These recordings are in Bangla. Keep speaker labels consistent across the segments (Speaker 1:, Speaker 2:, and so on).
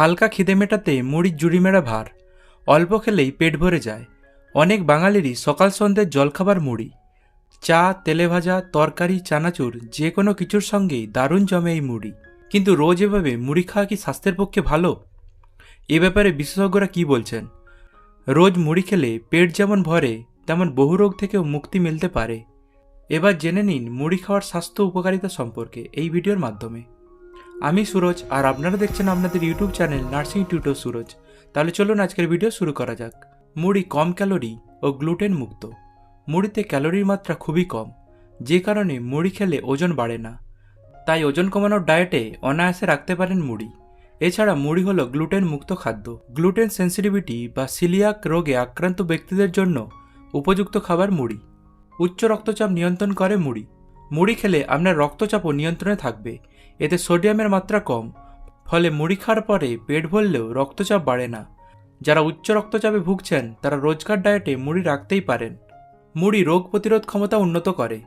Speaker 1: হালকা খিদে মেটাতে মুড়ির জুড়ি মেরা ভার। অল্প খেলেই পেট ভরে যায়। অনেক বাঙালিরই সকাল সন্ধ্যের জলখাবার মুড়ি। চা, তেলে ভাজা, তরকারি, চানাচুর, যে কোনো কিছুর সঙ্গেই দারুণ জমে এই মুড়ি। কিন্তু রোজ এভাবে মুড়ি খাওয়া কি স্বাস্থ্যের পক্ষে ভালো? এ ব্যাপারে বিশেষজ্ঞরা কি বলছেন? রোজ মুড়ি খেলে পেট যেমন ভরে, তেমন বহু রোগ থেকেও মুক্তি মিলতে পারে। এবার জেনে নিন মুড়ি খাওয়ার স্বাস্থ্য উপকারিতা সম্পর্কে এই ভিডিওর মাধ্যমে। আমি সুরজ, আর আপনারা দেখছেন আপনাদের YouTube channel nursing tutor Suraj. তাহলে চলুন আজকের ভিডিও শুরু করা যাক। মুড়ি কম ক্যালোরি ও গ্লুটেন মুক্ত। মুড়িতে ক্যালোরির মাত্রা খুবই কম। যে কারণে মুড়ি খেলে ওজন বাড়ে না। তাই ওজন কমানোর ডায়েটে অনায়াসে রাখতে পারেন মুড়ি। এছাড়া মুড়ি হলো গ্লুটেন মুক্ত খাদ্য। গ্লুটেন সেন্সিটিভিটি বা সিলিয়াক রোগে আক্রান্ত ব্যক্তিদের জন্য উপযুক্ত খাবার মুড়ি। উচ্চ রক্তচাপ নিয়ন্ত্রণ করে মুড়ি। মুড়ি খেলে আপনার রক্তচাপও নিয়ন্ত্রণে থাকবে। এতে সোডিয়ামের মাত্রা কম, ফলে মুড়ি খাওয়ার পরে পেট ভরলেও রক্তচাপ বাড়ে না। যারা উচ্চ রক্তচাপে ভুগছেন, তারা রোজকার ডায়েটে মুড়ি রাখতেই পারেন। মুড়ি রোগ প্রতিরোধ ক্ষমতা উন্নত করে।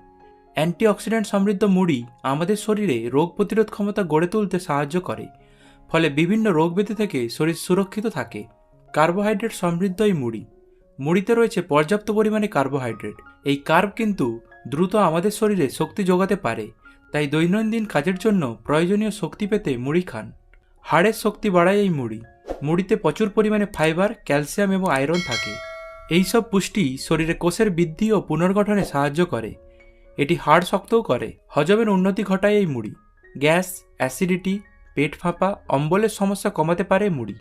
Speaker 1: অ্যান্টিঅক্সিডেন্ট সমৃদ্ধ মুড়ি আমাদের শরীরে রোগ প্রতিরোধ ক্ষমতা গড়ে তুলতে সাহায্য করে, ফলে বিভিন্ন রোগ ব্যাধি থেকে শরীর সুরক্ষিত থাকে। কার্বোহাইড্রেট সমৃদ্ধ এই মুড়ি। মুড়িতে রয়েছে পর্যাপ্ত পরিমাণে কার্বোহাইড্রেট। এই কার্ব কিন্তু দ্রুত আমাদের শরীরে শক্তি যোগাতে পারে। তাই দৈনন্দিন কাজের জন্য প্রয়োজনীয় শক্তি পেতে মুড়ি খান। হাড়ের শক্তি বাড়ায় এই মুড়ি। মুড়িতে প্রচুর পরিমাণে ফাইবার, ক্যালসিয়াম এবং আয়রন থাকে। এইসব পুষ্টি শরীরে কোষের বৃদ্ধি ও পুনর্গঠনে সাহায্য করে। এটি হাড় শক্তও করে। হজমের উন্নতি ঘটায় এই মুড়ি। গ্যাস, অ্যাসিডিটি, পেট ফাঁপা, অম্বলের সমস্যা কমাতে পারে মুড়ি।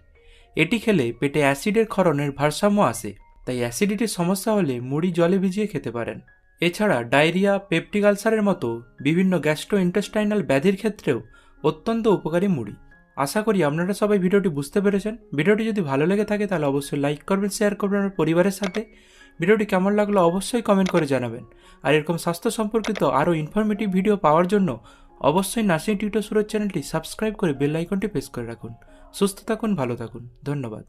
Speaker 1: এটি খেলে পেটে অ্যাসিডের ক্ষরণের ভারসাম্য আসে। তাই অ্যাসিডিটির সমস্যা হলে মুড়ি জলে ভিজিয়ে খেতে পারেন। এছাড়া ডায়রিয়া পেপটিক আলসারের মতো বিভিন্ন গ্যাস্ট্রো ইন্টেস্টাইনাল ব্যাধির ক্ষেত্রেও অত্যন্ত উপকারী মুড়ি। আশা করি আপনারা সবাই ভিডিওটি বুঝতে পেরেছেন। ভিডিওটি যদি ভালো লেগে থাকে তাহলে অবশ্যই লাইক করবেন, শেয়ার করবেন আপনার পরিবারের সাথে। ভিডিওটি কেমন লাগল অবশ্যই কমেন্ট করে জানাবেন। আর এরকম স্বাস্থ্য সম্পর্কিত আরও ইনফরমেটিভ ভিডিও পাওয়ার জন্য অবশ্যই নার্সিং টিউটর সুরজ চ্যানেলটি সাবস্ক্রাইব করে বেল আইকনটি প্রেস করে রাখুন। সুস্থ থাকুন, ভালো থাকুন। ধন্যবাদ।